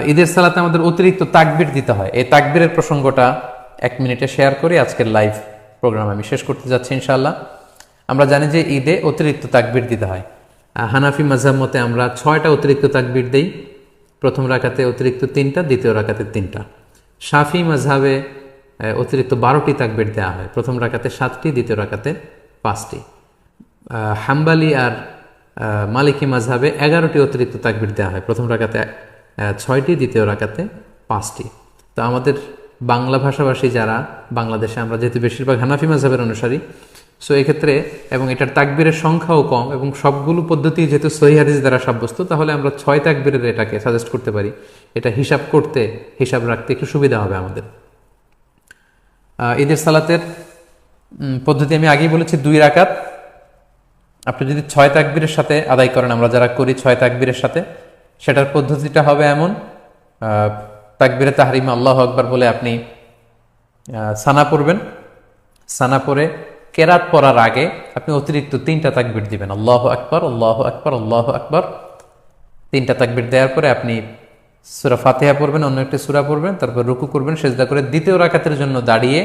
ঈদের সালাতে আমাদের অতিরিক্ত তাকবির দিতে হয়। এই তাকবিরের প্রসঙ্গটা এক মিনিটে শেয়ার করে। আজকের লাইভ প্রোগ্রাম আমি শেষ করতে যাচ্ছি ইনশাআল্লাহ। আমরা জানি যে ঈদে অতিরিক্ত তাকবির দিতে হয়। হানাফি মাঝাব মতে আমরা ছয়টা অতিরিক্ত তাকবির দেই। প্রথম রাকাতে অতিরিক্ত তিনটা দ্বিতীয় রাকাতে তিনটা। শাফি মাঝহাবে আহ, অতিরিক্ত বারোটি তাকবির দেওয়া হয়। প্রথম রাকাতে সাতটি দ্বিতীয় রাকাতে পাঁচটি। হাম্বালি আর মালিকি মাঝহাবে এগারোটি অতিরিক্ত তাকবির দেওয়া হয়। প্রথম আহ, ছয়টি, দ্বিতীয় রাকাতে পাঁচটি। তো আমাদের বাংলা ভাষাভাষী যারা, বাংলাদেশে আমরা যেহেতু বেশিরভাগ হানাফি মাঝহাবের অনুসারী সো এক্ষেত্রে এবং এটার তাকবীরের সংখ্যাও কম এবং সবগুলো পদ্ধতি যেহেতু সহি হাদিস দ্বারা সাব্যস্ত, তাহলে আমরা ছয় তাকবীরের এটাকে সাজেস্ট করতে পারি। এটা হিসাব করতে, হিসাব রাখতে একটু সুবিধা হবে আমাদের। ঈদের সালাতের পদ্ধতি আমি আগেই বলেছি, দুই রাকাত। আপনি যদি ছয় তাকবীরের সাথে আদায় করেন, আমরা যারা করি, ছয় তাকবীরের সাথে সেটার পদ্ধতিটা হবে এমন তাকবীরে তাহরিমা আল্লাহ আকবার বলে আপনি সানা পড়বেন। সানা পরে কেরাত পড়ার আগে আপনি অতিরিক্ত তিনটা তাকবির দিবেন। আল্লাহ আকবর আল্লাহ আকবর আল্লাহ আকবর। তিনটা তাকবির দেওয়ার পরে আপনি সুরা ফাতেহা পড়বেন, অন্য একটি সুরা পড়বেন, তারপর রুকু করবেন, সেজদা করে দ্বিতীয় রাকাতের জন্য দাঁড়িয়ে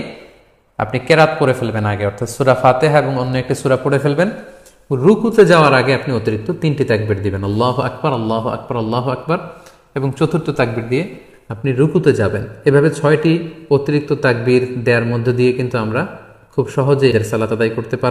আপনি কেরাত পড়ে ফেলবেন আগে, অর্থাৎ সুরা ফাতেহা এবং অন্য একটি সুরা পড়ে ফেলবেন। রুকুতে যাওয়ার আগে আপনি অতিরিক্ত তিনটি তাকবির দিবেন। আল্লাহ আকবর আল্লাহ আকবর আল্লাহ আকবর এবং চতুর্থ তাকবির দিয়ে আপনি রুকুতে যাবেন। এভাবে ছয়টি অতিরিক্ত তাকবির দেওয়ার মধ্য দিয়ে কিন্তু আমরা খুব সহজেই এর সালাত আদায় করতে পারব।